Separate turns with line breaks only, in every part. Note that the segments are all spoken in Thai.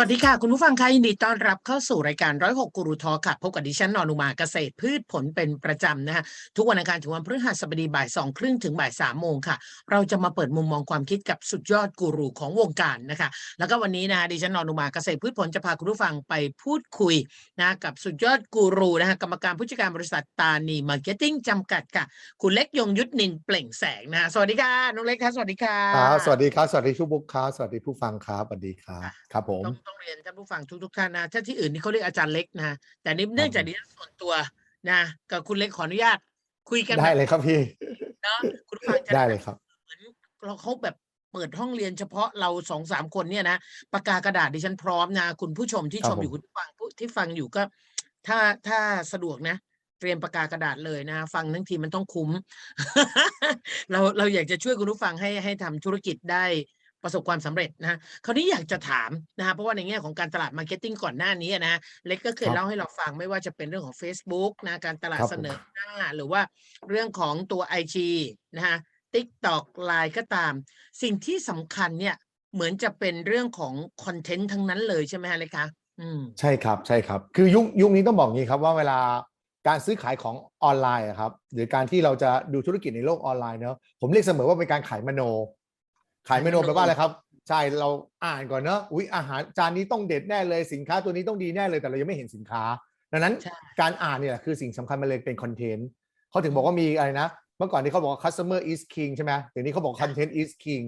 วัสดีค่ะ คุณผู้ฟังคะยินดีต้อนรับเข้าสู่รายการร้อยหกกูรูทอค่ะ พบกับดิฉันนอนุมาเกษตรพืชผลเป็นประจำนะคะทุกวันอังคารถึงวันพฤหัสบดีบ่ายสองครึ่งถึงบ่ายสามโมงค่ะ เราจะมาเปิดมุมมองความคิดกับสุดยอดกูรูของวงการนะคะ แล้วก็วันนี้นะคะดิฉันนอนุมาเกษตรพืชผลจะพาคุณผู้ฟังไปพูดคุยนะกับสุดยอดกูรูนะคะกรรมการผู้จัดการบริษัทตานีมาร์เก็ตติ้งจำกัดค่ะ คุณเล็กยงยุทธนินเปล่งแสงนะคะสวัสดีค่ะน้องเล็กค่ะสวัสดีค่ะ
สวัสดีครับสวัสดีทุกบุ๊คครับสวัสดีผู้ฟังครับสวัสดีครับครับผม
ต้องต้องเรียนท่านผู้ฟังทุกๆท่านนะถ้าที่อื่นนี่เขาเรียกอาจารย์เล็กนะแต่นี่เนื่องจาก
ผม
ดิฉันส่วนตัวนะกับคุณเล็กขออนุญาต คุยกัน
ได้เลยครับพี่
เนาะคุณผู้ฟังจะ
ได้เลยครับ
เหมือนเราเขาแบบเปิดห้องเรียนเฉพาะเราสองสามคนเนี่ยนะปากกากระดาษดิฉันพร้อมนะคุณผู้ชมที่
ครั
ช
บ
มอยู่
ผม
คุณผู้ฟังผู้ที่ฟังอยู่ก็ ถ้าถ้าสะดวกนะเตรียมปากกากระดาษเลยนะ ฟังทั้งทีมันต้องคุ้ม เราเราอยากจะช่วยคุณผู้ฟังให้ให้ทำธุรกิจได้ ประสบความสำเร็จนะคราวนี้อยากจะถามนะฮะเพราะว่าในแง่ของการตลาดมาร์เก็ตติ้งก่อนหน้านี้นะเล็กก็เคย
ครับ
เล่าให้เราฟังไม่ว่าจะเป็นเรื่องของ Facebook นะการตลาด
ครับ
เส
ผม
นอหน้า หรือว่าเรื่องของตัว IG นะฮะ TikTok ไลน์ก็ตาม สิ่งที่สำคัญเนี่ยเหมือนจะเป็นเรื่องของคอนเทนต์ทั้งนั้นเลยใช่ไหมฮะเล็กคะอืม
ใช่ครับใช่ครับ คือยุคยุคนี้ต้องบอกงี้ครับว่าเวลาการซื้อขายของออนไลน์อะครับหรือการที่เราจะดูธุรกิจในโลกออนไลน์เนอะผมเรียกเสมอว่าเป็นการขายมโน ขายมโน
ขายมโน
แปลว่าอะไรครับ ใช่เราอ่านก่อนเนอะอุ้ยอาหารจานนี้ต้องเด็ดแน่เลยสินค้าตัวนี้ต้องดีแน่เลยแต่เรายังไม่เห็นสินค้า ดังนั้น
ใช่
การอ่านเนี่ยแหละคือสิ่งสำคัญมันเลยเป็นคอนเทนต์เขาถึงบอกว่ามีอะไรนะ เมื่อก่อนที่เขาบอกว่า customer is king ใช่ไหมเดี๋ยวนี้เขาบอก content is king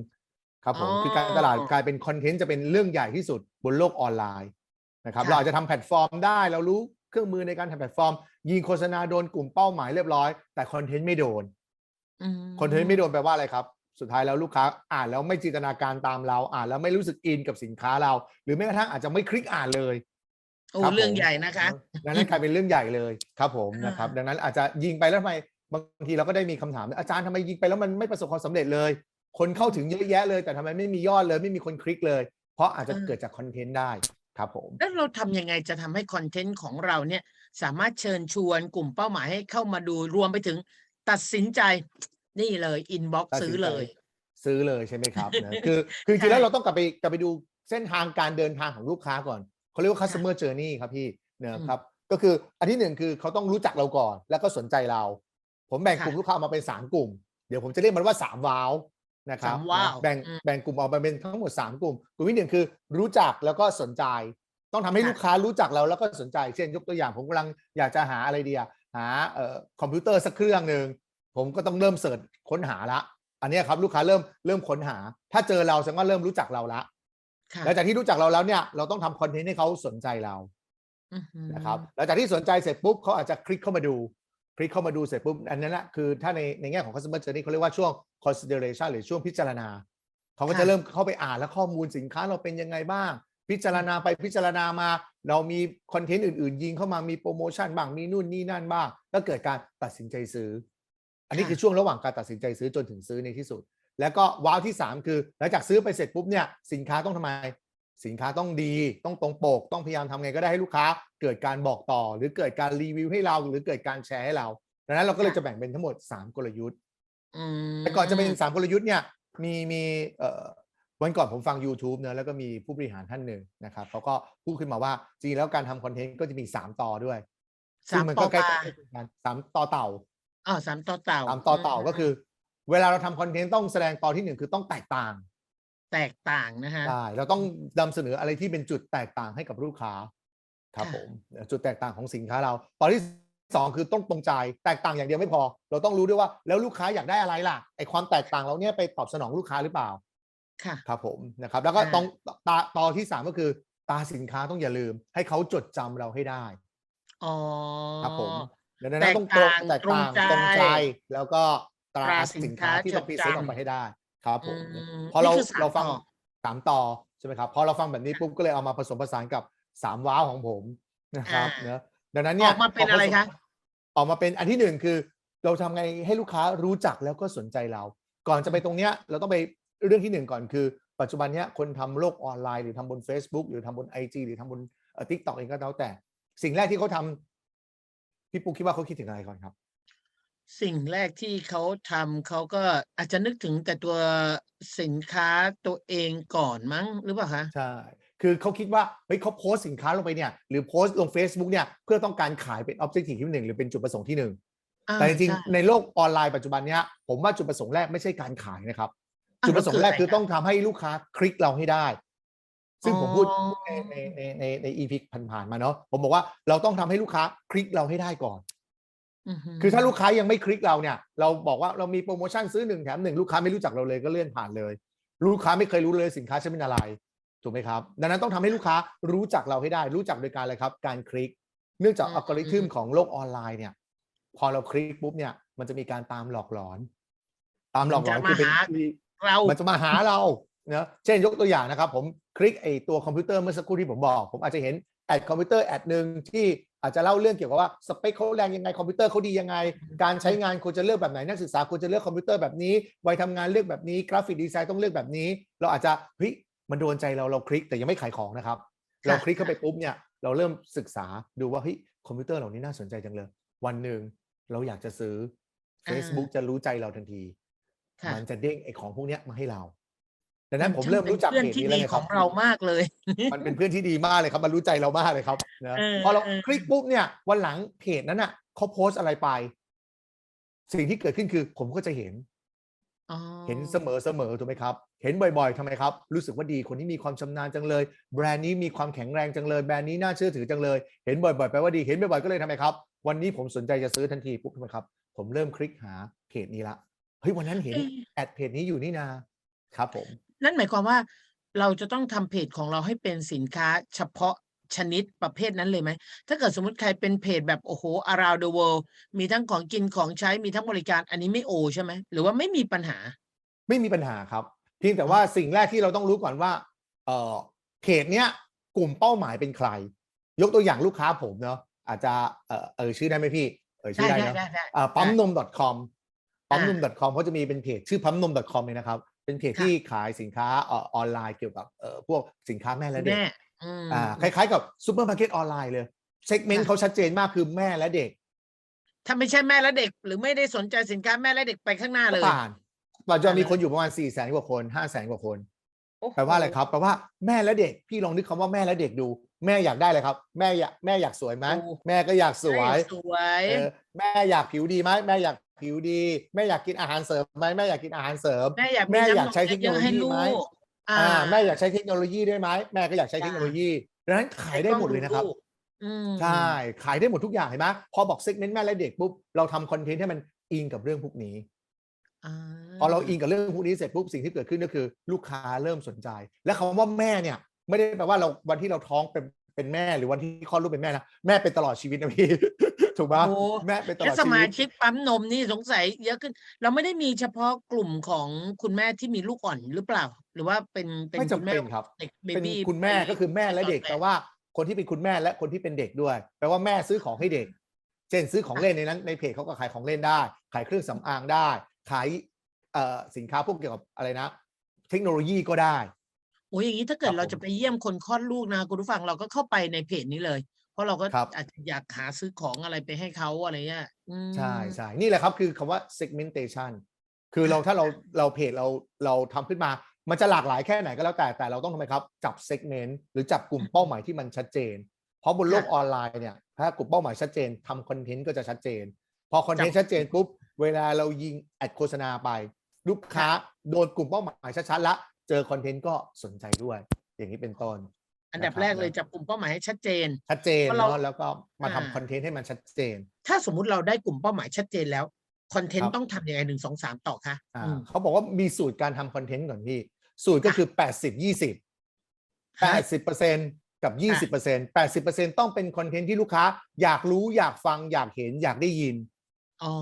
ครับผม
อ๋อ
คือการตลาดกลายเป็นคอนเทนต์จะเป็นเรื่องใหญ่ที่สุดบนโลกออนไลน์นะครับ
ค่ะ
เราอาจจะทำแพลตฟอร์มได้ เรารู้เครื่องมือในการทำแพลตฟอร์ม ยิงโฆษณาโดนกลุ่มเป้าหมายเรียบร้อย แต่คอนเทนต์ไม่โดน
อืม
คอนเทนต์ไม่โดนแปลว่าอะไรครับ สุดท้ายแล้วลูกค้าอ่านแล้วไม่จินตนาการตามเรา อ่านแล้วไม่รู้สึกอินกับสินค้าเรา หรือแม้กระทั่งอาจจะไม่คลิกอ่านเลย
โอ้
ครับ
เรื่อง
ผม
ใหญ่นะคะ
ดังนั้นกลายเป็นเรื่องใหญ่เลยครับผมนะครับ
อ่า
ดังนั้นอาจจะยิงไปแล้วทำไมบางทีเราก็ได้มีคำถามอาจารย์ทำไมยิงไปแล้วมันไม่ประสบความสำเร็จเลย คนเข้าถึงเยอะแยะเลย แต่ทำไมไม่มียอดเลย ไม่มีคนคลิกเลย เพราะอาจจะเกิดจากคอนเทนต์ได้ครับผม
แล้วเราทำยังไงจะทำให้คอนเทนต์ของเราเนี่ยสามารถเชิญชวนกลุ่มเป้าหมายให้เข้ามาดูรวมไปถึงตัดสินใจนี่เลยอินบ็อก
ตัด
ซื้
สิ
อน
ใจ
เลย
ซื้อเลยใช่ไหมครับนะคือคือจริงๆแล้ว
ใช่
เราต้องกลับไปกลับไปดูเส้นทางการเดินทางของลูกค้าก่อนเขาเรียกว่า customer journey ครับพี่เน
อื
อะ
ม
ครับก็คืออันที่หนึ่งคือเขาต้องรู้จักเราก่อน แล้วก็สนใจเรา ผมแบ่ง
ค่ะ
กลุ่มลูกค้าออกมาเป็นสามกลุ่ม เดี๋ยวผมจะเรียกมันว่าสามว้าวนะครับ
สามว้าว
นะแบ่ง
อืม
แบ่งกลุ่มออกมาเป็นทั้งหมดสามกลุ่ม กลุ่มที่หนึ่งคือรู้จักแล้วก็สนใจ ต้องทำให้
ค่ะ
ลูกค้ารู้จักเราแล้วก็สนใจ เช่นยกตัวอย่างผมกำลังอยากจะหาอะไรดีอะหาเอ่อคอมพิวเตอร์สักเครื่องหนึ่งผมก็ต้องเริ่มเสิร์ชค้นหาละ อันเนี้ยครับลูกค้าเริ่มเริ่มค้นหา ถ้าเจอเราแสดงว่าเริ่มรู้จักเราละ
ค่ะ
หลังจากที่รู้จักเราแล้วเนี่ยเราต้องทำคอนเทนต์ให้เขาสนใจเรา
อื้อหือ
นะครับหลังจากที่สนใจเสร็จปุ๊บเขาอาจจะคลิกเข้ามาดู คลิกเข้ามาดูเสร็จปุ๊บอันนั้นแหละคือถ้าในในแง่ของ customer journey เขาเรียกว่าช่วง consideration หรือช่วงพิจารณาเขาก็จะเริ่มเข้าไปอ่านแล้วข้อมูลสินค้าเราเป็นยังไงบ้าง พิจารณาไปพิจารณามา เรามีคอนเทนต์อื่น ๆ ยิงเข้ามามีโปรโมชั่นบ้างมีนู่นนี่นั่นบ้างก็เกิดการตัดสินใจซื้อ อันนี้คือช่วงระหว่างการตัดสินใจซื้อจนถึงซื้อในที่สุด แล้วก็ว้าวที่ 3 คือ หลังจากซื้อไปเสร็จปุ๊บเนี่ยสินค้าต้องทำไม สินค้าต้องดี ต้องตรงปก ต้องพยายามทำไงก็ได้ให้ลูกค้า เกิดการบอกต่อ หรือเกิดการรีวิวให้เรา หรือเกิดการแชร์ให้เราดังนั้นเราก็เลยจะแบ่งเป็นทั้งหมด 3 กลยุทธ์
อืม
แต่ก่อนจะเป็น3กลยุทธ์เนี่ยมีมีเอ่อวันก่อนผมฟัง YouTube เนอะแล้วก็มีผู้บริหารท่านหนึ่งนะครับเขาก็พูดขึ้นมาว่า จริงๆแล้วการทำคอนเทนต์ก็จะมี3ต่อด้วย
สาม
ซึ่งมัน
ต่
ก็
อ
ใกล้
ตา
ๆกันสามต่อเต่า
อ๋อสามต่อเต่า
สามต่อเต่า
ม
ก็คือ เวลาเราทำคอนเทนต์ต้องแสดงต่อที่หนึ่งคือต้องแตกต่าง
แตกต่างนะฮะ
ใช่เราต้องนำเสนออะไรที่เป็นจุดแตกต่างให้กับลูกค้า ครับ
ค่ะ
ผมจุดแตกต่างของสินค้าเรา ตอนที่สองคือต้องตรงใจแตกต่างอย่างเดียวไม่พอ เราต้องรู้ด้วยว่าแล้วลูกค้าอยากได้อะไรล่ะไอความแตกต่างเราเนี่ยไปตอบสนองลูกค้าหรือเปล่า
ค่ะ
ครับผมนะครับแล้วก็
อ่า
ต้องตาตอที่สามก็คือตาสินค้าต้องอย่าลืม ให้เขาจดจำเราให้ได้
อ๋อ
ครับผม ดังนั้น
แตก
ต้องตรง
ต่าง
แตกต่าง
ต
ต
ร
รงง
ใจ
ใจแล้วก็ตรา
ตรา
สิน
สิน
ค้า
ค้า
ที่ต้อง
จด
พรีเซนต์
จำ
ออกไปให้ได้ครับผม
อืม
พอเรา
นี่คือสาม
เราฟัง
ต่อ
สามต่อใช่ไหมครับพอเราฟังแบบนี้ปุ๊บก็เลยเอามาผสมผสานกับสามว้าวของผมนะครับ
อ่า
เนอะดังนั้น
อ
เนี่
อยกมาเป็นอะไรคะ
ออกมาเป็นอันที่หนึ่งคือ เราทำไงให้ลูกค้ารู้จักแล้วก็สนใจเรา ก่อนจะไปตรงเนี้ยเราต้องไปเรื่องที่หนึ่งก่อนคือ ปัจจุบันเนี้ยคนทำโลกออนไลน์หรือทำบน Facebook หรือทำบน IG หรือทำบนทิกตอกเองก็แล้วแต่ สิ่งแรกที่เขาทำ พี่ปุ๊กคิดว่าเขาคิดถึงอะไรก่อนครับ
สิ่งแรกที่เขาทำเขาก็อาจจะนึกถึงแต่ตัวสินค้าตัวเองก่อนมั้งหรือเปล่าคะ
ใช่ คือเขาคิดว่าเฮ้ยเขาโพสต์สินค้าลงไปเนี่ย หรือโพสต์ลง Facebook เนี่ยเพื่อต้องการขายเป็น objective ที่หนึ่งหรือเป็นจุดประสงค์ที่หนึ่ง
อา
แต่จริง
ใช่
ๆในโลกออนไลน์ปัจจุบันเนี้ยผมว่าจุดประสงค์แรกไม่ใช่การขายนะครับ
อ้าว
จุดประสงค์แรก
แล้ว
คือ
อะไระ
ต้องทำให้ลูกค้าคลิกเราให้ได้ ซึ่งผมพูด
อ๋อ
ในในในในใน EP ผ่านๆมาเนาะผมบอกว่าเราต้องทำให้ลูกค้าคลิกเราให้ได้ก่อน
อือฮึ
คือถ้าลูกค้ายังไม่คลิกเราเนี่ย เราบอกว่าเรามีโปรโมชั่นซื้อหนึ่งแถมหนึ่งลูกค้าไม่รู้จักเราเลยก็เลื่อนผ่านเลย ลูกค้าไม่เคยรู้เลยสินค้าฉันเป็นอะไรถูกไหมครับ ดังนั้นต้องทำให้ลูกค้ารู้จักเราให้ได้ รู้จักโดยการอะไรครับ การคลิก เนื่องจากอัลกอริทึมของโลกออนไลน์เนี่ย พอเราคลิกปุ๊บเนี่ยมันจะมีการตามหลอกหลอน ตามหลอกหลอนคือเป็น
เรา
มันจะมาหาเราเนะเช่นยกตัวอย่างนะครับ ผมคลิกไอตัวคอมพิวเตอร์เมื่อสักครู่ที่ผมบอก ผมอาจจะเห็นแอดคอมพิวเตอร์แอดหนึ่งที่อาจจะเล่าเรื่องเกี่ยวกับว่าสเปคเขาแรงยังไงคอมพิวเตอร์เขาดียังไง การใช้งานควรจะเลือกแบบไหนนักศึกษาควรจะเลือกคอมพิวเตอร์แบบนี้วัยทำงานเลือกแบบนี้กราฟิกดีไซน์ต้องเลือกแบบนี้ เราอาจจะเฮ้ยมันโดนใจเราเราคลิกแต่ยังไม่ขายของนะครับ เราคลิกเข้าไปปุ๊บเนี่ยเราเริ่มศึกษาดูว่าเฮ้ยคอมพิวเตอร์เหล่านี้น่าสนใจจังเลย วันหนึ่งเราอยากจะซื้อ Facebook จะรู้ใจเราทันที
ค่ะ
มันจะเด้งไอ้ของพวกเนี้ยมาให้เรา ดังนั้นผม
ช่าง
เริ่มรู้จัก
ป็น
เพ
เพื่อน
จ
ที่
นี้
ดี
แล้วนะ
ข
ครั
อบงเรามากเลย
มันเป็นเพื่อนที่ดีมากเลยครับมันรู้ใจเรามากเลยครับนะ
เออ
พอเรา
เออ
คลิกปุ๊บเนี่ยวันหลังเพจนั้นอะเขาโพสต์อะไรไป สิ่งที่เกิดขึ้นคือ ผมก็จะเห็น
อ๋อ
เห็นเสมอเสมอถูกไหมครับ เห็นบ่อยๆทำไมครับ รู้สึกว่าดีคนที่มีความชำนาญจังเลย แบรนด์นี้มีความแข็งแรงจังเลย แบรนด์นี้น่าเชื่อถือจังเลย เห็นบ่อยๆแปลว่าดี เห็นบ่อยๆก็เลยทำไมครับ วันนี้ผมสนใจจะซื้อทันทีปุ๊บทำไมครับ ผมเริ่มคลิกหาเพจนี้ละ เฮ้ยวันนั้นเห็น
เอ๊ะ
แอดเพจนี้อยู่นี่นา ครับผม
นั่นหมายความว่าเราจะต้องทำเพจของเราให้เป็นสินค้าเฉพาะชนิดประเภทนั้นเลยไหม ถ้าเกิดสมมติใครเป็นเพจแบบโอ้โห around the world มีทั้งของกินของใช้มีทั้งบริการอันนี้ไม่โอใช่ไหม หรือว่าไม่มีปัญหา
ไม่มีปัญหาครับ เพียงแต่ว่าสิ่งแรกที่เราต้องรู้ก่อนว่าเออเพจเนี้ยกลุ่มเป้าหมายเป็นใคร ยกตัวอย่างลูกค้าผมเนาะอาจจะเออเออชื่อได้ไหมพี่ เออชื่
ได้
อได้
ได้
เนาะ
ได้ได้
อ่าปั๊มนม .com ปั๊มนม
อ่า
.com เขาจะมีเป็นเพจชื่อปั๊มนม .com เลยนะครับ เป็นเพจ
ค่ะ
ที่ขายสินค้าเออออนไลน์เกี่ยวกับเออพวกสินค้าแม่และเด็ก
แม่อืม
อ่าคล้ายๆกับซูเปอร์มาร์เก็ตออนไลน์เลยเซกเมนต์
ค่ะ
เขาชัดเจนมากคือแม่และเด็ก
ถ้าไม่ใช่แม่และเด็ก หรือไม่ได้สนใจสินค้าแม่และเด็กไปข้างหน้าเลย
ผ่านปัจจุบันมี
ผ่านเลย
คนอยู่ประมาณ4ี่แสนกว่าคน5้าแสนกว่าคน
โอ้โห
แปลว่าอะไรครับแปลว่าแม่และเด็ก พี่ลองนึกคำว่าแม่และเด็กดู แม่อยากได้เลยครับ แม่อยากแม่อยากสวยไหม
โอ้
แม่ก็อยากสวย
แม่สวย
เออแม่อยากผิวดีไหมแม่อยาก ผิวดี แม่อยากกินอาหารเสริมไหมแม่อยากกินอาหารเสริม
แม่อยาก
แม่
น้ำ
อยากใช้เทคโนโลยี
เยอะๆให้ลู
ไหม
กอ่า
อ่า แม่อยากใช้เทคโนโลยีด้วยไหมแม่ก็อยากใช้
จ้ะ
เทคโนโลยีดังนั้นขายได้หมดเลยนะครับ
กอืม
ใช่ขายได้หมดทุกอย่างเห็นไหมพอบอกเซกเมนต์แม่และเด็กปุ๊บเราทำคอนเทนต์ให้มันอิงกับเรื่องพวกนี้
อ่า
พอเราอิงกับเรื่องพวกนี้เสร็จปุ๊บสิ่งที่เกิดขึ้นก็คือ ลูกค้าเริ่มสนใจ และคำว่าแม่เนี่ย ไม่ได้แปลว่าเราวันที่เราท้องเป็นเป็นแม่หรือวันที่คลอดลูกเป็นแม่นะแม่เป็นตลอดชีวิตนะพี่ ถูกไหม
โอ้
แม่เป็นตล
และ
อด
ส
ชี
มา
วิต
ชิกปั๊มนมนี่สงสัยเยอะขึ้น เราไม่ได้มีเฉพาะกลุ่มของคุณแม่ที่มีลูกอ่อนหรือเปล่า หรือว่าเป็นเป็น
ไม่
คุณ
จำ
แม่
เป็นครับ
เด็กเบ
เป็น
บี้
คุณแม่ก็คือแม่และเด็กแปลว่าคนที่เป็นคุณแม่และคนที่เป็นเด็กด้วย แปลว่าแม่ซื้อของให้เด็ก เช่นซื้อของเล่นในนั้นในเพจเขาก็ขายของเล่นได้ ขายเครื่องสำอางได้ ขายเอ่อสินค้าพวกเกี่ยวกับอะไรนะ เทคโนโลยีก็ได้
โอ้ยอย่างนี้ถ้าเกิ
ค
ด
รับ
เรา
ผม
จะไปเยี่ยมคนคลอดลูกนะคุณผู้ฟังเราก็เข้าไปในเพจนี้เลยเพ ราะเราก็
ครับ
อาจจะอยากหาซื้อของอะไรไปให้เขาอะไรเงี้ยอืม
ใช่ใช่นี่แหละครับคือคำว่า segmentation คือเราถ้าเราเราเพจเราเราทำขึ้นมา มันจะหลากหลายแค่ไหนก็แล้วแต่แต่เราต้องทำไมครับ จับ segment หรือจับกลุ่มเป้าหมายที่มันชัดเจน เพราะบนโลกออนไลน์เนี่ยถ้ากลุ่มเป้าหมายชัดเจนทำคอนเทนต์ก็จะชัดเจน พอคอนเทนต์ชัดเจนปุ๊บเวลาเรายิงแอดโฆษณาไปลูกค้าโดนกลุ่มเป้าหมายชัดๆละเจอคอนเทนต์ก็สนใจด้วย อย่างนี้เป็นต้น
อันดับ
นะครับ
แรกเลยจับกลุ่มเป้าหมายให้ชัดเจน
ชัดเจน
เพราะเรา
เนาะแล้วก็มาทำ
อ่า
คอนเทนต์ให้มันชัดเจน
ถ้าสมมุติเราได้กลุ่มเป้าหมายชัดเจนแล้วคอนเทน
ครั
ต์
บ
ต้องทำยังไงหนึ่งสองสามต่อคะ
อ่า
อืม
เขาบอกว่ามีสูตรการทำคอนเทนต์ก่อนพี่ สูตรก็
ค่ะ
คือ80 20
ฮะ
80%กับ20% 80%ต้องเป็นคอนเทนต์ที่ลูกค้า อยากรู้อยากฟังอยากเห็นอยากได้ยิน
อ๋อ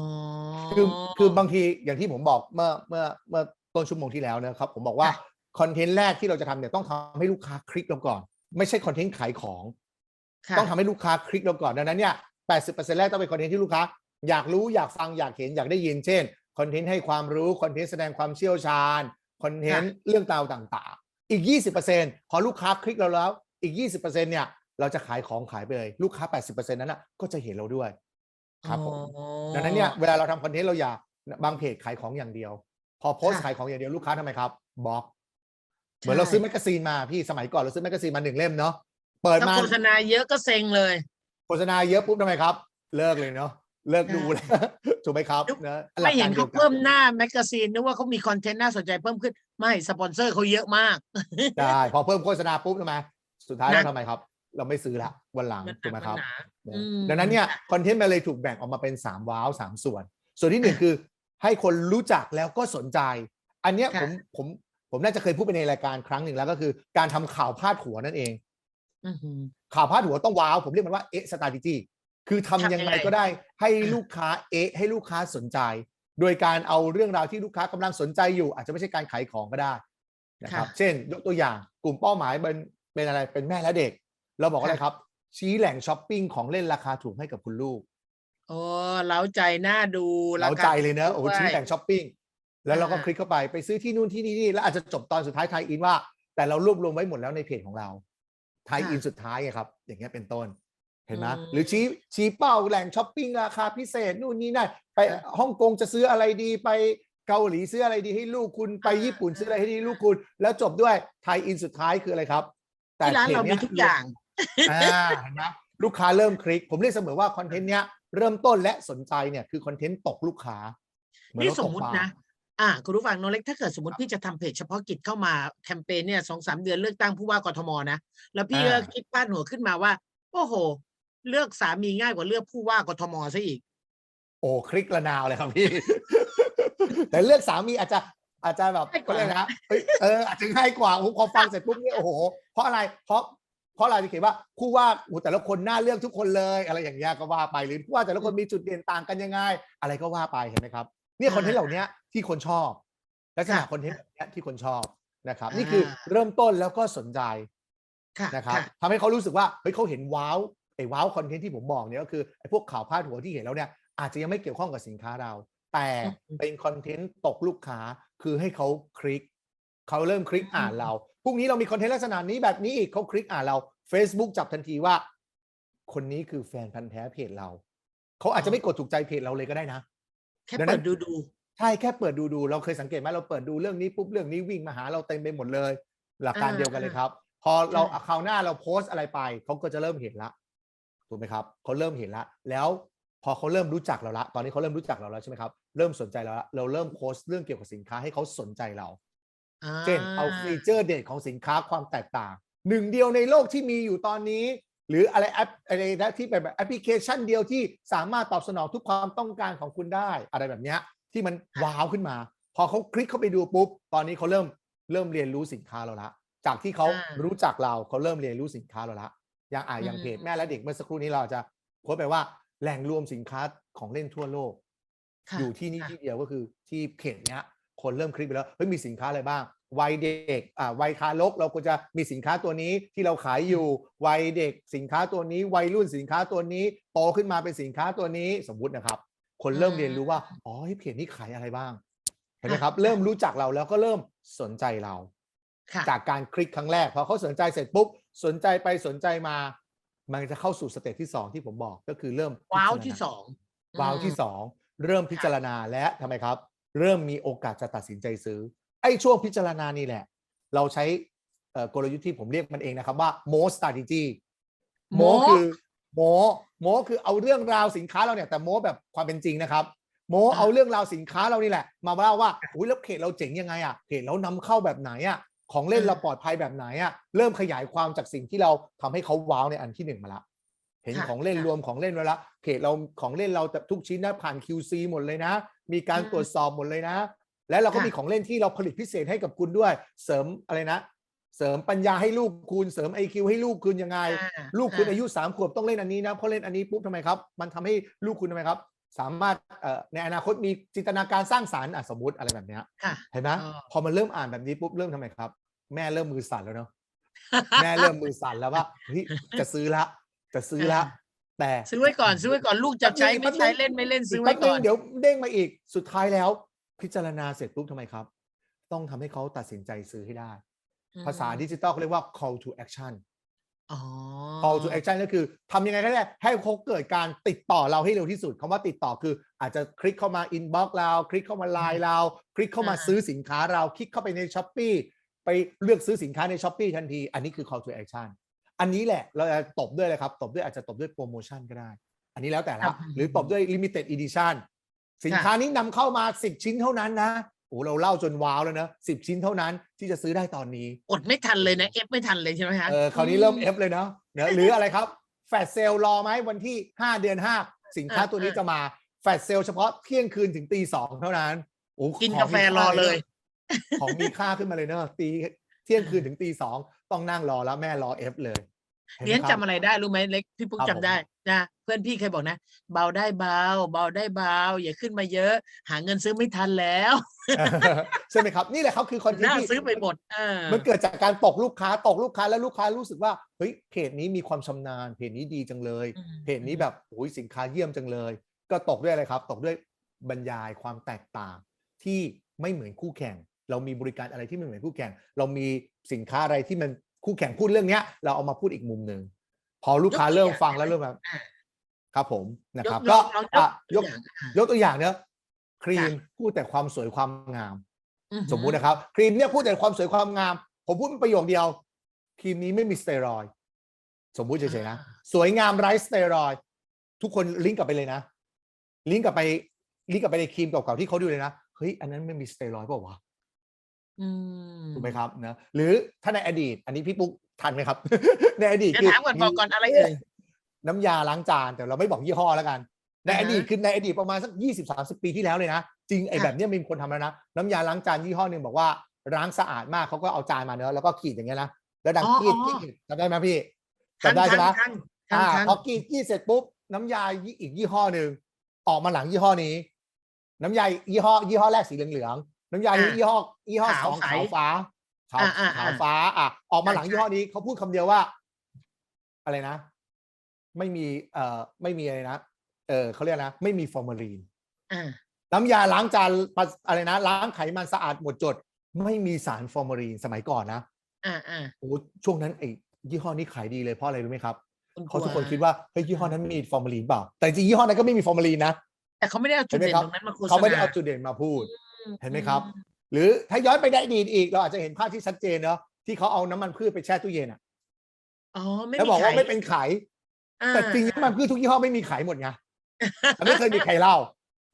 คือคือบางทีอย่างที่ผมบอกเมื่อเมื่อเมื่อต้นชั่วโมงที่แล้วนะครับ ผมบอกว่า
ค่ะ
คอนเทนต์แรกที่เราจะทำเนี่ยต้องทำให้ลูกค้าคลิกเราก่อน ไม่ใช่คอนเทนต์ขายของ
ค่ะ
ต้องทำให้ลูกค้าคลิกเราก่อนดังนั้นเนี่ย80%แรกต้องเป็นคอนเทนต์ที่ลูกค้า อยากรู้อยากฟังอยากเห็นอยากได้ยินเช่นคอนเทนต์ให้ความรู้คอนเทนต์แสดงความเชี่ยวชาญคอนเทนต์เรื่องราวต่างๆ อีก 20%พอลูกค้าคลิกเราแล้วอีก 20%เนี่ยเราจะขายของขายไปเลยลูกค้า 80%นั้นน่ะก็จะเห็นเราด้วยครับผม
อ๋อ
ดังนั้นเนี่ยเวลาเราทำคอนเทนต์เราอย่าบางเพจขายของอย่างเดียว พอโพสต์
ค่ะ
ขายของอย่างเดียวลูกค้าทำไมครับบล็อก เหมือนเราซื้อแมกกาซีนมาพี่สมัยก่อนเราซื้อแมกกาซีนมาหนึ่งเล่มเนาะเปิด
ถ้า
มา
โฆษณาเยอะก็เซ็งเลย
โฆษณาเยอะปุ๊บทำไมครับ เลิกเลยเนาะเลิก
ใช่
ดูแล้วถูกไหมครับ
ยุค
นะ
ไม่เห็น
ลั
เขา
กกรดียวกั
เพิ่มหน้าแมกกาซีนนึกว่าเขามีคอนเทนต์น่าสนใจเพิ่มขึ้นไม่สปอนเซอร์เขาเยอะมาก
ใช่พอเพิ่มโฆษณาปุ๊บทำไมสุดท้าย
หนั
เรา
ก
ทำไมครับ เราไม่ซื้อละวันหลัง
มันห
ถู
นั
ก
ก
ไหมครับ
มันหนา
นะ
อืม
ดังนั้นเนี่ยคอนเทนต์มันเลยถูกแบ่งออกมาเป็น3ว้าวสามส่วน ส่วนที่หนึ่งคือให้คนรู้จักแล้วก็สนใจ อันเนี้ย
ค่ะ
ผมผม ผมน่าจะเคยพูดไปในรายการครั้งหนึ่งแล้วก็คือ การทำข่าวพาดหัวนั่นเอง
อื้อหือ
ข่าวพาดหัวต้องว้าว ผมเรียกมันว่าเอ๊ะสตาร์ดิจีคือทำ
ทำยั
ยังง
ไง
ไงก็ได้ให้
อ่า
ลูกค้าเอ๊ะให้ลูกค้าสนใจ โดยการเอาเรื่องราวที่ลูกค้ากำลังสนใจอยู่ อาจจะไม่ใช่การขายของก็ได้นะครับ เช่น ยกตัวอย่างกลุ่มเป้าหมายเป็นเป็นอะไรเป็นแม่และเด็ก เราบอกว่าอะไรครับ ชี้แหล่งช้อปปิ้งของเล่นราคาถูกให้กับคุณลูก
โอ้เล้าใจน่าดู
เราใจเลยเนอะโอ้โห
ด้วย
ชี้แหล่งช้อปปิ้ง แล้วเราก็
อ่า
คลิกเข้าไปไปซื้อที่นู่นที่นี่นี่แล้วอาจจะจบตอนสุดท้ายไทยอินว่า แต่เรารวบรวมไว้หมดแล้วในเพจของเราไทยอินสุดท้ายไงครับ อย่างเงี้ยเป็นต้นเห็นไหมหรือชี้ชี้เป้าแหล่งช้อปปิ้งราคาพิเศษนู่นนี่นั่นไปฮ่องกงจะซื้ออะไรดีไปเกาหลีซื้ออะไรดีให้ลูกคุณไปญี่ปุ่นซื้ออะไรให้ดีลูกคุณ แล้วจบด้วยไทยอินสุดท้ายคืออะไรครับ
ที่ร้านเรา
พจ
มี
ย
ทุกอย่าง
อ่าเห็นไหมลูกค้าเริ่มคลิก ผมเรียกเสมอว่าคอนเทนต์เนี้ยเริ่มต้นและสนใจเนี่ยคือคอนเทนต์ตกลูกค้าเหมือน
นี่
เรา
ส
ต
ม
ก
มุติ
ปลา
นะ อ่าคุณผู้ฟังน้องเล็กถ้าเกิดสมมติพี่จะทำเพจเฉพาะกิจเข้ามาแคมเปญเนี่ยสองสามเดือนเลือกตั้งผู้ว่ากทมนะแล้วพี่ก็คิดพลาดหัวขึ้นมาว่า โอ้โห เลือกสามีง่ายกว่าเลือกผู้ว่ากทมซะอีก
โอ้คลิกระนาวเลยครับพี่ แต่เลือกสามีอาจจะอาจจะแบบ
ง่ายก
ก็
ว่า
เลยกนะเฮ้ยเอออาจจะง่ายกว่าผมพอฟังเสร็จปุ๊บเนี่ยโอ้โห เพราะอะไรเพราะเพราะอะไรที่เขียนว่าผู้ว่าโอ้โหแต่ละคนน่าเลือกทุกคนเลย อะไรอย่างเงี้ยก็ว่าไปหรือผู้ว่าแต่ละคนมีจุดเด่นต่างกันยังไง อะไรก็ว่าไปเห็นไหมครับ เนี่ยคอนเทนต์เหล่านี้ที่คนชอบลักษณะคอนเทนต์แบบเนี้ยที่คนชอบนะครับ นี่คือเริ่มต้นแล้วก็สนใจ
ค่ะ
นะครับ
ค่ะ
ทำให้เขารู้สึกว่าเฮ้ยเขาเห็นว้าวไอ้ว้าวคอนเทนต์ที่ผมบอกเนี่ยก็คือไอ้พวกข่าวพาดหัวที่เห็นแล้วเนี่ยอาจจะยังไม่เกี่ยวข้องกับสินค้าเรา แต่
อืม
เป็นคอนเทนต์ตกลูกค้าคือให้เขาคลิกเขาเริ่มคลิกอ่านเราพรุ่งนี้เรามีคอนเทนต์ลักษณะนี้แบบนี้อีกเขาคลิกอ่านเรา Facebook จับทันทีว่า คนนี้คือแฟนพันธ์แท้เพจเราเขาอาจจะไม่กดถูกใจเพจเราเลยก็ได้นะ
แค่
ดังนั้
เปิ
น
ดดูดู
ใช่แค่เปิดดูดูเราเคยสังเกตไหมเราเปิดดูเรื่องนี้ปุ๊บเรื่องนี้วิ่งมาหาเราเต็มไปหมดเลย หลักการ
อ่า
เดียวกันเลยครับ พอเรา
ใช่
คราวหน้าเราโพสต์อะไรไปเขาก็จะเริ่มเห็นละถูกไหมครับเขาเริ่มเห็นละ แล้วพอเขาเริ่มรู้จักเราละ ตอนนี้เขาเริ่มรู้จักเราแล้วใช่ไหมครับ เริ่มสนใจเราละ เราเริ่มโพสต์เรื่องเกี่ยวกับสินค้าให้เขาสนใจเรา
อ่า
เช่นเอาฟีเจอร์เด่นของสินค้าความแตกต่าง หนึ่งเดียวในโลกที่มีอยู่ตอนนี้ หรืออะไรแอปอะไรนะที่เป็นแบบแอปพลิเคชันเดียวที่สามารถตอบสนองทุกความต้องการของคุณได้ อะไรแบบเนี้ยที่มันว้าวขึ้นมา พอเขาคลิกเข้าไปดูปุ๊บ ตอนนี้เขาเริ่มเริ่มเรียนรู้สินค้าเราละ จากที่เขา
อ่า
รู้จักเราเขาเริ่มเรียนรู้สินค้าเราละอย่างอ่าอย่าง
อืม
เพจแม่และเด็กเมื่อสักครู่นี้เราจะโพสต์ไปว่าแหล่งรวมสินค้าของเล่นทั่วโลก
ค่ะ
อยู่ที่นี่
ค่ะ
ที่เดียวก็คือที่เพจเนี้ย คนเริ่มคลิกไปแล้วเฮ้ยมีสินค้าอะไรบ้าง วัยเด็กอ่าวัยทารกเราควรจะมีสินค้าตัวนี้ที่เราขายอยู่ วัยเด็กสินค้าตัวนี้ วัยรุ่นสินค้าตัวนี้โตขึ้นมาเป็นสินค้าตัวนี้สมมุตินะครับ คนเริ่มเรียนรู้ว่าอ๋อเฮ้ยเพจนี้ขายอะไรบ้างเห็นไหมครับ เริ่มรู้จักเราแล้วก็เริ่มสนใจเรา
ค่ะ
จากการคลิกครั้งแรกพอเขาสนใจเสร็จปุ๊บสนใจไปสนใจมา มันจะเข้าสู่สเต็ปที่สองที่ผมบอกก็คือเริ่ม
ว้าว
พิจรณ
ที่สอง
ว้าวที่
อืม
สองเริ่มพิจารณาและทำไมครับ เริ่มมีโอกาสจะตัดสินใจซื้อ ไอ้ช่วงพิจารณานี่แหละ เราใช้เอ่อกลยุทธ์ที่ผมเรียกมันเองนะครับว่า mo strategy โม
โม้
คือโมโมคือเอาเรื่องราวสินค้าเราเนี่ยแต่โมแบบความเป็นจริงนะครับ โม
อ่า
เอาเรื่องราวสินค้าเรานี่แหละ มาเล่าว่าอุ้ยแล้วเพจเราเจ๋งยังไงอะเพจเรานำเข้าแบบไหนอะของเล่นเราปลอดภัยแบบไหนอะเริ่มขยายความจากสิ่งที่เราทำให้เขาว้าวในอันที่หนึ่งมาละเห็น
ค่ะ
ของเล่น
ค่ะ
รวมของเล่นไว้ละเพจเราของเล่นเราแต่ทุกชิ้นนะผ่าน QC หมดเลยนะ มีการ
อืม
ตรวจสอบหมดเลยนะ และเราก็
ค่ะ
มีของเล่นที่เราผลิตพิเศษให้กับคุณด้วย เสริมอะไรนะ เสริมปัญญาให้ลูกคุณเสริม IQ ให้ลูกคุณยังไง
อ่า
ลูกคุณ
อ่า
อายุสามขวบต้องเล่นอันนี้นะเพราะเล่นอันนี้ปุ๊บทำไมครับ มันทำให้ลูกคุณทำไมครับ สามารถเอ่อในอนาคตมีจินตนาการสร้างสารรค์อะสมมติอะไรแบบเนี้ย
ค่ะ
เห็นไหม
อ๋อ
พอมันเริ่มอ่านแบบนี้ปุ๊บเริ่มทำไมครับ แม่เริ่มมือสั่นแล้วเนาะแม่เริ่มมือสั่นแล้วว่าเฮ้ยจะซื้อละ จะซื้อละแต่
ซื้อไว้ก่อนซื้อไว้ก่อนลูกจะใช้
แป๊
ไม่
บนึง
ใช้เล่นไม่เล่นซื้อ
อี
ไว้
แป๊บนึ
ก่
ง
อน
เดี๋ยวเด้งมาอีกสุดท้ายแล้ว พิจารณาเสร็จปุ๊บทำไมครับ ต้องทำให้เขาตัดสินใจซื้อให้ได้ ภาษาดิจิตอลเขาเรียกว่า call to action
อ๋อ
call to action ก็คือทำยังไงก็ได้ ให้เขาเกิดการติดต่อเราให้เร็วที่สุดคำว่าติดต่อคือ อาจจะคลิกเข้ามา inbox เรา คลิกเข้ามา line เรา คลิกเข้ามา
อ่า
ซื้อสินค้าเรา คลิกเข้าไปใน s h อ p e e ไปเลือกซื้อสินค้าใน s h อ p e e ทันที อันนี้คือ call to action อันนี้แหละเราจะตบด้วยอะไรครับ ตบด้วยอาจจะตบด้วยโปรโมชั่นก็ได้ อันนี้แล้วแต่
ครั
ละ
บ
หรือตบด้วย limited edition สินค้านี้นำเข้ามา10ชิ้นเท่านั้นนะโอ้เราเล่าจนว้าวแล้วนะ10ชิ้นเท่านั้นที่จะซื้อได้ตอนนี้
อดไม่ทันเลยนะเอฟไม่ทันเลยใช่ไหมคะ
เออคราวนี้เริ่ม F เลยเนาะเนอะหรืออะไรครับแฟดเซลรอไหมวันที่ 5 เดือน 5 สินค้าตัวนี้จะมาแฟดเซลเฉพาะเที่ยงคืนถึงตีสองเท่านั้นโอ้
กิน
ของ
กาแฟ
มี
รอ
ค่
เลย
ของมีค่าขึ้นมาเลยเนอะตีเที่ยงคืนถึงตีสองต้องนั่งรอแล้วแม่รอ F เลยห็ไหม
เรียน
คบ
จำอะไรได้รู้ไหมเล็กพี่ปุ๊ก
ครับ
จำได้นะเพื่อนพี่เคยบอกนะ เบาได้เบา เบาได้เบา อย่าขึ้นมาเยอะ หาเงินซื้อไม่ทันแล้ว
ใช่ไหมครับ นี่แหละครับคือคอนเทน
น่า
ต์ที่
ซื้อไปหมดเออ
มันเกิดจากการตกลูกค้าตกลูกค้าแล้วลูกค้ารู้สึกว่าเฮ้ยเพจนี้มีความชำนาญเพจนี้ดีจังเลย
อืม
เพจนี้แบบโอ้ยสินค้าเยี่ยมจังเลย ก็ตกด้วยอะไรครับ ตกด้วยบรรยายความแตกต่างที่ไม่เหมือนคู่แข่ง เรามีบริการอะไรที่ไม่เหมือนคู่แข่ง เรามีสินค้าอะไรที่มัน คู่แข่งพูดเรื่องเนี้ย เราเอามาพูดอีกมุมหนึ่งพอลูกค้าย
กตัว
เริ่ม
อย่าง
ฟัง
ได้ไหม
แล้วเริ่มแบบ
อ่า
ครับผมนะครับ
ย
ก็
ลอง
อะ
ย
ย
ก
ก
ตัวอย่างอะ
ยกตัวอย่างเนอะครีม
ค่ะ
พูดแต่ความสวยความงาม
อือหือ
สมมุตินะครับ ครีมเนี่ยพูดแต่ความสวยความงาม ผมพูดเป็นประโยคเดียว ครีมนี้ไม่มีสเตียรอยด์สมมุติเฉยๆนะสวยงามไร้สเตียรอยด์ทุกคนลิงก์กลับไปเลยนะ ลิงก์กลับไปลิงก์กลับไปในครีมเก่าๆที่เขาดูเลยนะเฮ้ยอันนั้นไม่มีสเตียรอยด์เปล่าวะ
อืม
ถูกไหมครับนะหรือถ้าในอดีต อันนี้พี่ปุ๊กทันไหมครับ ในอดีต
เดี๋ยว
คือ
ถามก่อนบอกก่อนอะไรเอ่ย
น้ำยาล้างจานแต่เราไม่บอกยี่ห้อแล้วกัน ใน
อ่า
อ
ฮะ
ดีตคือในอดีตประมาณสักยี่สิบสามสิบปีที่แล้วเลยนะจริงไอ้
ค่ะ
แบบเนี้ยมีคนทำแล้วนะน้ำยาล้างจานยี่ห้อหนึ่งบอกว่าล้างสะอาดมากเขาก็เอาจานมาเนอะแล้วก็ขีดอย่างเงี้ยนะแล้วดัง
อ๋อ
ขีด
อ๋อ
ขีดจำได้ไหมพี่
ทัน
จำได้ใช่ไหม
ทันทัน
อ่า
ทัน
พอขีดขีดเสร็จปุ๊บน้ำยาอีกยี่ห้อหนึ่งออกมาหลังยี่ห้อนี้ น้ำยายี่ห้อยี่ห้อแรกสีเหลืองๆ น้ำยา
อ่า
ยี่ห้อยี่ห้อ
ขาว
สอง
ใส
ขาวฟ้าขาว
อ่าอ่า
ขาว
อ่า
ฟ้า อะ ออกมาหลัง
ใช่
ยี่ห้อนี้เขาพูดคำเดียวว่า อะไรนะ ไม่มี เอ่อ ไม่มีอะไรนะ เออเขาเรียกนะ ไม่มีฟอร์มาลีน
อ่า
น้ำยาล้างจานปะอะไรนะ ล้างไขมันสะอาดหมดจด ไม่มีสารฟอร์มาลีนสมัยก่อนนะ
อ่าอ่า
โอ้ช่วงนั้นไอ้ยี่ห้อนี้ขายดีเลยเพราะอะไรรู้ไหมครับ
คุณ
เพราะทุกคน
ว
คิดว่าเฮ้ยยี่ห้อนั้นมีฟอร์มาลีนเปล่า แต่จริงๆยี่ห้อนั้นก็ไม่มีฟอร์มาลีนนะ
แต่เขาไม่ได้เอาจุด
เห็นไหม
เด่น
ครับ
ตรงนั้นมาโฆษณา
เขาไม่ได้เอาจุดเด่นมาพูด เห็นไหมครับ หรือถ้าย้อนไปได้ดีตอีก เราอาจจะเห็นภาพที่ชัดเจนเนาะที่เขาเอาน้ำมันพืชไปแช่ตู้เย็นอะ
อ๋อไม่
แล้ว
มี
บอกว่า
ขย
ไม่เป็นไข
อ่า
แต่จริงๆน้ำมันพืชทุกยี่ห้อไม่มีไขหมดไงแต่ไม่เคยมีใครเล่า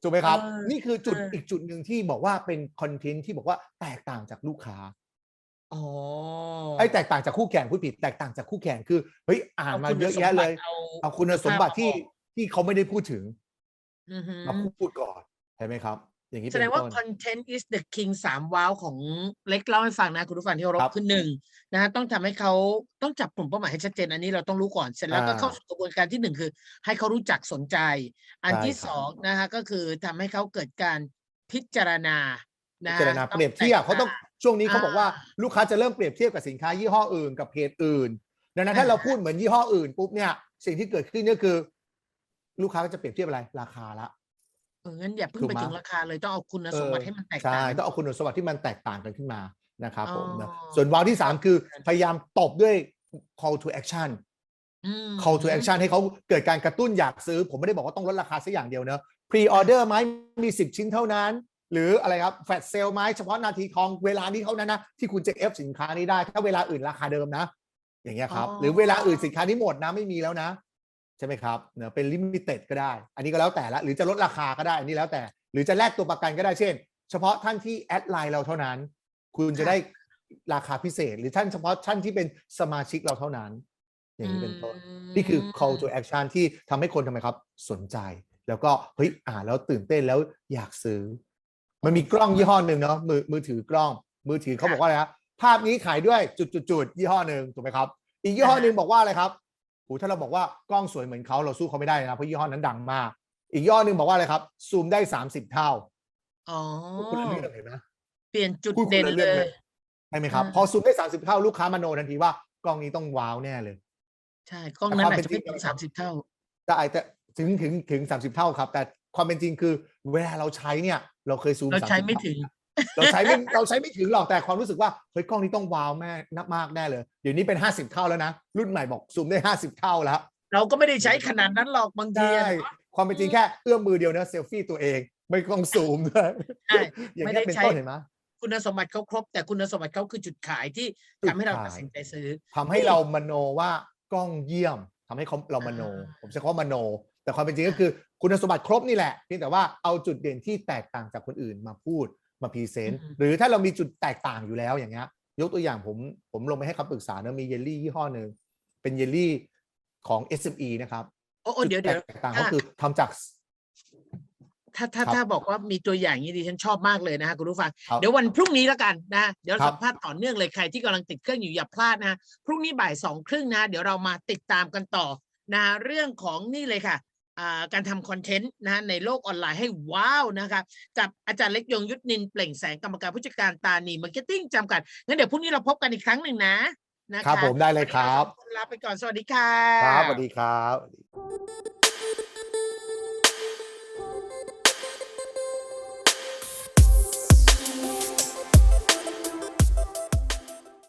ถูกไหมครับ
เออ
นี่คือจุด
เอออี
อีกจุดหนึ่งที่บอกว่าเป็นคอนเทนต์ที่บอกว่าแตกต่างจากลูกค้า
อ๋อ
ไอ้แตกต่างจากคู่แข่งผู้ผิดแตกต่างจากคู่แข่งคือเฮ้ยอ่านมาเยอะแยะเลย เอาคุณสมบัติที่ที่เขาไม่ได้พูดถึง
อือหือ
มาพูดก่อนเห็นไหมครับ อย่างนี้
แส
เป็น
ดงว่า
ต้น
content is the king สามว้าวของเล็กเล่าให้ฟังนะคุณผู้ฟังที่เคาร
ครั
พ
บ
คือหนึ่งนะฮะต้องทำให้เขาต้องจับกลุ่มเป้าหมายให้ชัดเจนอันนี้เราต้องรู้ก่อนเสร็จแล้วก็
อ่า
เข้าสู่กระบวนการที่หนึ่งคือ ให้เขารู้จักสนใจ อัน
ใช่
ที่
ครับ
สองนะฮะก็คือทำให้เขาเกิดการพิจารณา
พิ
นะ
จารณา
ต้
เปรียบเทียบ
แตก
เขาต้อง
ต่ง
ช่วงนี้เขาบอกว่า
อ่า
ลูกค้าจะเริ่มเปรียบเทียบกับสินค้ายี่ห้ออื่นกับเพจอื่นดังนั้นถ้า
อ่า
เราพูดเหมือนยี่ห้ออื่นปุ๊บเนี่ยสิ่งที่เกิดขึ้นก็คือ ลูกค้าก็จะเปรียบเทียบอะไรราคาละ
เอองั้นอย่าเพิ่ง
ถูก
ไป
ไหม
ถึงราคาเลยต้องเอาคุณสมบัติให้มันแตก
ใช่
ต่าง
ต้องเอาคุณสมบัติที่มันแตกต่างกันขึ้นมานะครับผมนะ
อ๋อ
ส่วนวาวที่สามคือพยายามตบด้วย call to action
อืม
call to action ให้เขาเกิดการกระตุ้นอยากซื้อ ผมไม่ได้บอกว่าต้องลดราคาสักอย่างเดียวเนอะ pre order ไหมมี 10 ชิ้นเท่านั้น หรืออะไรครับแฟลชเซลไหมเฉพาะนาทีทองเวลานี้เท่านั้นนะ ที่คุณจะ F สินค้านี้ได้ ถ้าเวลาอื่นราคาเดิมนะ อย่างเงี้ยครับ
อ๋อ
หรือเวลาอื่นสินค้านี้หมดนะไม่มีแล้วนะ ใช่ไหมครับเนอะเป็นลิมิเต็ดก็ได้ อันนี้ก็แล้วแต่ละ หรือจะลดราคาก็ได้ อันนี้แล้วแต่ หรือจะแลกตัวประกันก็ได้เช่น เฉพาะท่านที่แอดไลน์เราเท่านั้น คุณจะได้ราคาพิเศษ หรือท่านเฉพาะท่านที่เป็นสมาชิกเราเท่านั้น อย่างนี้เป็นต้นนี่คือ call to action ที่ทำให้คนทำไมครับสนใจ แล้วก็เฮ้ยอ่านแล้วตื่นเต้นแล้วอยากซื้อ มันมีกล้องยี่ห้อหนึ่งเนาะมือมือถือกล้อง มือถือเขาบอกว่าอะไรครับภาพนี้ขายด้วยจุดจุดจุดยี่ห้อหนึ่งถูกไหมครับ อีกยี่ห้อหนึ่งบอกว่าอะไรครับ โหถ้าเราบอกว่ากล้องสวยเหมือนเขาเราสู้เขาไม่ได้นะเพราะยี่ห้อนั้นดังมาก อีกยี่ห้อหนึ่งบอกว่าอะไรครับ ซูมได้สามสิบเท่า
อ๋อ
คุณละเรื่องเห็นไหม
เปลี่ยนจุด
พูดคน
เด่น
ละ
เล
เรื่อง
ย
เลยใช่ไหมครับ
อ่า
พอซูมได้สามสิบเท่าลูกค้ามโนทันทีว่ากล้องนี้ต้องว้าวแน่เลย
ใช่กล้อง
แต่
นั้น
ความ
อาจ
เป็น
จะไม่
จริง
ถึง
นะครั
สา
บ
มสิบเท่า
ได้แต่ถึงถึงถึงสามสิบเท่าครับ แต่ความเป็นจริงคือเวลาเราใช้เนี่ย เราเคยซูม
เราใช้
30
ไม่ถึง
เราใช้ไม่เราใช้ไม่ถึงหรอกแต่ความรู้สึกว่าเฮ้ยกล้องนี้ต้องว้าวแม่นักมากแน่เลย เดี๋ยวนี้เป็น 50 เท่าแล้วนะ รุ่นใหม่บอกซูมได้ 50 เท่าแล้ว
เราก็ไม่ได้ใช้ขนาดนั้นหรอกบางที
ใช่
อะ
ความเป็นจริงแค่เอื้อมมือเดียวนะเซลฟี่ตัวเอง ไม่ต้องซูมด้วย
ใช่
อย่าง
ไม่
นี้
ได้
ยเป็น
ใช้
ต้นเห็นไหม
คุณสมบัติเขาครบ แต่คุณสมบัติเขาคือจุดขายที่
จุด
ทำให้เรา
ขาย
ตัดสินใจซื้อ
ทำให้เรามโนว่ากล้องเยี่ยมทำให้เขาเรามโน
อ่า
ผมใช้คำว่ามโน แต่ความเป็นจริงก็คือคุณสมบัติครบนี่แหละเพียงแต่ว่าเอาจุดเด่นที่แตกต่างจากคนอื่นมาพูด มาพรีเซนต์หรือถ้าเรามีจุดแตกต่างอยู่แล้วอย่างเงี้ยยกตัวอย่างผมผมลงไปให้คำปรึกษาเนอะมีเยลลี่ยี่ห้อหนึ่งเป็นเยลลี่ของ SME นะครับ
โอ้โอ้เดี๋ยวเดี๋ยว
จุแตกต่าง
อะ
ก็คือทำจาก
ถ้าถ้า
ครับ
ถ้าบอกว่ามีตัวอย่างนี้ดิฉันชอบมากเลยนะฮะคุณผู้ฟัง
ครับ
เดี๋ยววันพรุ่งนี้แล้วกันนะเดี๋ยว
ครับ
สัมภาษณ์ต่อเนื่องเลยใครที่กำลังติดเครื่องอยู่อย่าพลาดนะฮะพรุ่งนี้บ่ายสองครึ่งนะเดี๋ยวเรามาติดตามกันต่อนะเรื่องของนี่เลยค่ะอ่า การทำคอนเทนต์นะในโลกออนไลน์ให้ว้าวนะคะกับอาจารย์เล็กยงยุทธนินเปล่งแสงกรรมการผู้จัดการตานีมาร์เก็ตติ้งจำกัดงั้นเดี๋ยวพรุ่งนี้เราพบกันอีกครั้งหนึ่งนะนะคะ
ครับผมได้เลยครับ
วันนี้เาสองนลาไปก่อนสวัสดีค่ะ
ครับสวัสดีครับ